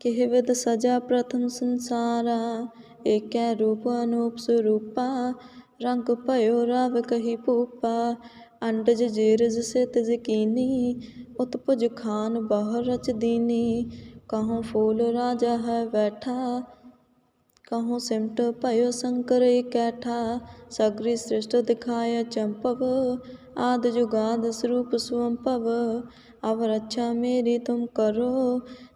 કહેવત ਸਜਾ ਪ੍ਰਥਮ ਸੰਸਾਰਾ એકે રૂપ અનુપ સ્વરૂપા રંગ ભયો રાવ કહી પૂપા ਅੰਡਜ ਜੀਰਜ ਸਿਤ ਜਕੀਨੀ, ਉਤਪਜ ਖਾਨ ਬਾਹਰ ਰਚ ਦੀਨੀ ਕਹਉ ਫੂਲ ਰਾਜਾ ਹੈ ਬੈਠਾ ਕਹਉ ਸਿਮਟ ਭਇਓ ਸੰਕਰ ਇਕੈਠਾ, ਸਗਰੀ ਸ੍ਰਿਸ਼ਟ ਦਿਖਾਇ ਚੰਪਵ, ਆਦ ਜੁਗਾਦ ਸਰੂਪ ਸੁਅੰਪਵ ਅਵ ਰੱਛਾ ਮੇਰੀ ਤੁਮ ਕਰੋ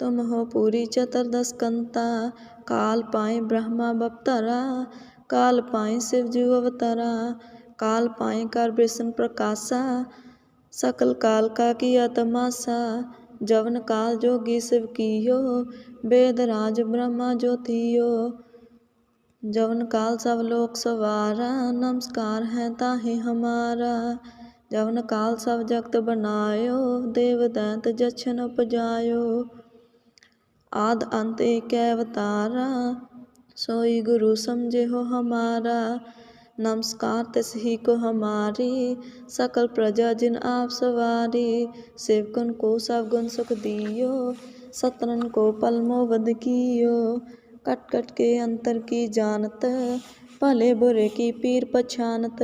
तुम हो पूरी चतुर्दश कंता काल पाए ब्रह्मा बपतरा। काल पाए शिव जू अवतरा। काल पाए कर विष्णु प्रकाशा। सकल काल का किया तमाशा। जवन काल जोगी शिव कियो। वेद राज ब्रह्मा ज्योतियो। जवन काल सब लोक सवारा। नमस्कार है ताहि हमारा। जवन काल सब जगत बनायो। देव दैत जछन उपजायो। आद अंत एक अवतारा सोई गुरु समझे हो हमारा नमस्कार तिस ही को हमारी सकल प्रजा जिन आप सवारी सेवकन को सब गुण सुख दियो सतरन को पल मोबद कियो कट कट के अंतर की जानत भले बुरे की पीर पछानत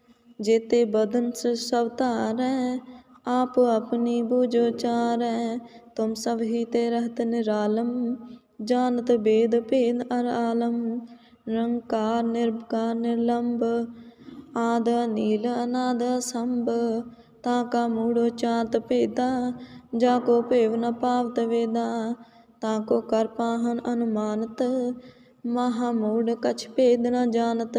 जेते बदन से सब तारै आप अपनी बुझो चारै तुम सब ही ते रहत निरालम जानत वेद भेद अर आलम निरंकार निर्विकार निर्लंब आद नील अनाद संभ ताका मूढ़ो चात भेदा जाको भेव न पावत वेदा ताको कर पाहन अनुमानत महामूढ़ कछ भेद न जानत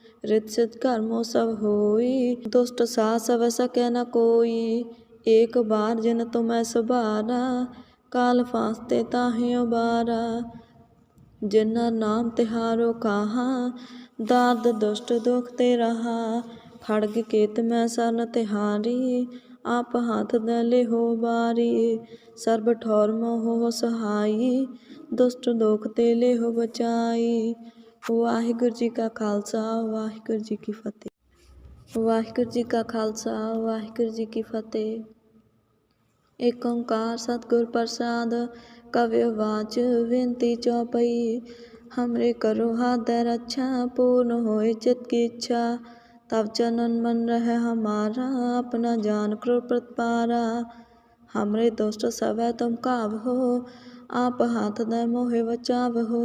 रित सिद्ध कर्मो सब होई दुष्ट सा सब सके न कोई एक बार जिन तुम्हें सुबारा काल फांसते ताहे उबारा जिन्ना नाम तिहारो कहा दाद दुष्ट दुख ते रहा खड़ग केत मैं सन तिहारी आप हाथ दले हो बारी सर्ब ठौर मोह सहाई ਦੁਸ਼ਟ ਦੋਖ ਤੇ ਲਿਹੋ ਬਚਾਈ ਵਾਹਿਗੁਰੂ ਜੀ ਕਾ ਖਾਲਸਾ ਵਾਹਿਗੁਰੂ ਜੀ ਕੀ ਫਤਿਹ ਵਾਹਿਗੁਰੂ ਜੀ ਕਾ ਖਾਲਸਾ ਵਾਹਿਗੁਰੂ ਜੀ ਕੀ ਫਤਿਹ ਏਕ ਓੰਕਾਰ ਸਤਿਗੁਰ ਪ੍ਰਸਾਦ ਕਵਿ ਵਾਚ ਵਿਨਤੀ ਚੌਪਈ हमरे करो हाथ रक्षा पूर्ण होए चित की इच्छा तब चनन मन रहे हमारा अपना जान क्रो प्रतिपारा हमरे दोस्त सब तुम काव हो आप हाथ दे मोहे बचाव हो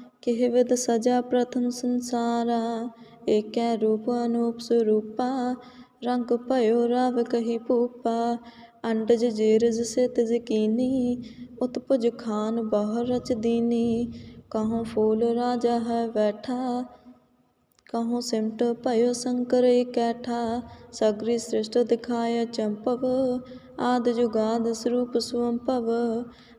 કહેવત સજા પ્રથમ સંસારા એક્યા રૂપ અનુપ સ્વરૂપા રંગ ભયો રાવ કહી પૂપા અંડજ જીરજ સિત જકીની ઉતપજ ખાન બહર રચ દીની કહો ફૂલ રાજા હૈ બેઠા કહો સિમટ ભયો શંકર કૈઠા સગરી સૃષ્ટ દિખાય ચંપવ આદ જુગાદ સ્વરૂપ સ્વંભવ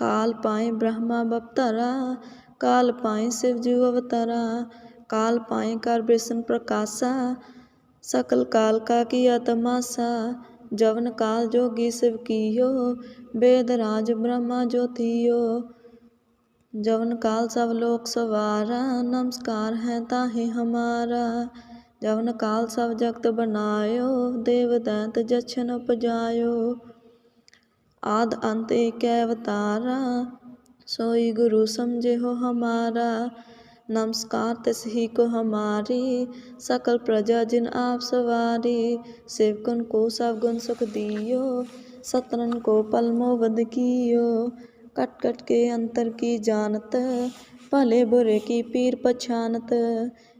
काल पाए ब्रह्मा बपतरा काल पाए शिव जू अवतरा, काल पाए कर विष्णु प्रकाशा, सकल काल का किया तमाशा, जवन काल जोगी शिव कियो, वेद राज ब्रह्मा ज्योतियो। जवन काल सब लोक सवारा, नमस्कार है ताहि हमारा। जवन काल सब जगत बनायो देव दैत जछन उपजायो। ਆਦ ਅੰਤੇ ਕੈ ਅਵਤਾਰਾ, ਸੋਈ ਗੁਰੂ ਸਮਝਿਓ ਹਮਾਰਾ। ਨਮਸਕਾਰ ਤਿਸਹੀ ਕੋ ਹਮਾਰੀ, ਸਕਲ ਪ੍ਰਜਾ ਜਿਨ ਆਪ ਸਵਾਰੀ। ਸੇਵਕਨ ਕੋ ਸਭ ਗੁਣ ਸੁਖ ਦਿਓ, ਸਤਨਨ ਕੋ ਪਲਮੋ ਵਦ ਕੀਓ। ਕਟ ਕਟ ਕੇ ਅੰਤਰ ਕੀ ਜਾਣਤ, ਭਲੇ ਬੁਰੇ ਕੀ ਪੀਰ ਪਛਾਨਤ।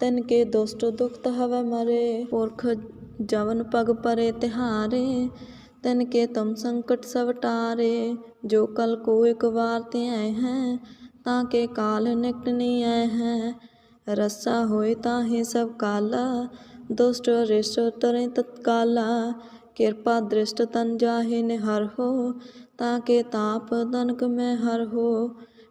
तिन के दुष्ट दुखत हव मरे। पुरख जवन पग परे तिहारे, तिन के तुम संकट सब टारे। जो कल को एक बार त्याय हैं, ताके काल निकट नहीं आए हैं। रस्सा होए ताहे सब काला, दुष्ट रिष्ट तरे तत्काला। कृपा दृष्ट तन जाहे निहर हो, ताके ताप तनक में हर हो।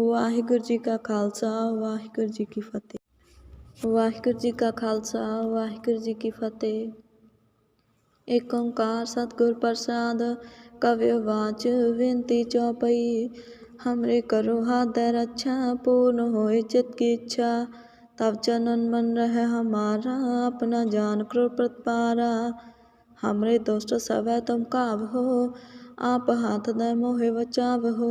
ਵਾਹਿਗੁਰੂ ਜੀ ਕਾ ਖਾਲਸਾ ਵਾਹਿਗੁਰੂ ਜੀ ਕੀ ਫਤਿਹ ਵਾਹਿਗੁਰੂ ਜੀ ਕਾ ਖਾਲਸਾ ਵਾਹਿਗੁਰੂ ਜੀ ਕੀ ਫਤਿਹ ਏਕ ਓੰਕਾਰ ਸਤਿਗੁਰ ਪ੍ਰਸਾਦ ਕਵਿ ਵਾਚ ਬੇਨਤੀ ਚੌਪਈ हमरे करो हाथ रक्षा पूर्ण होए चित की इच्छा तब चनन मन रहे हमारा अपना जान करो प्रतिपारा हमरे दोस्त सब है तुम काब हो आप हाथ दे मोहे बचाव हो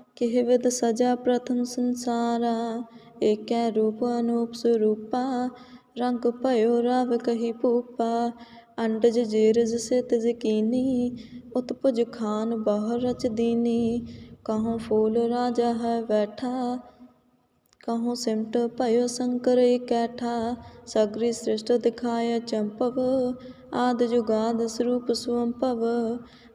विद सजा प्रथम संसारा एक रूप अनूप स्वरूपा रंग भयो राव कही भूपा अंडज जीरज सित जकीनी उत्पुज खान बहु रच दीनी कहूँ फूल राजा है बैठा कहूँ सिमट भयो शंकर कैठा सगरी सृष्ट दिखाय चंपव आद जुगाद स्वरूप स्वंपव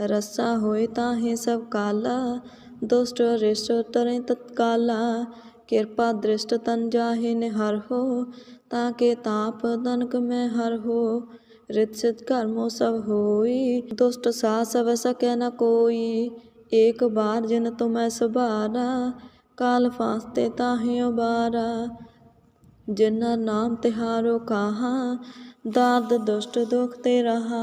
रस्सा होए ताहे सब काला दुष्ट रिष्ट तरे तत्काला कृपा दृष्ट तन जाहे निहर हो ताके ताप तनक में हर हो रित सिद्ध कर्मो सब होई दुष्ट सा सब सके न कोई एक बार जिन तुम सुबारा काल फांसते ताहे उबारा जिन्ना नाम तिहारो कहा दाद दुष्ट दुख ते रहा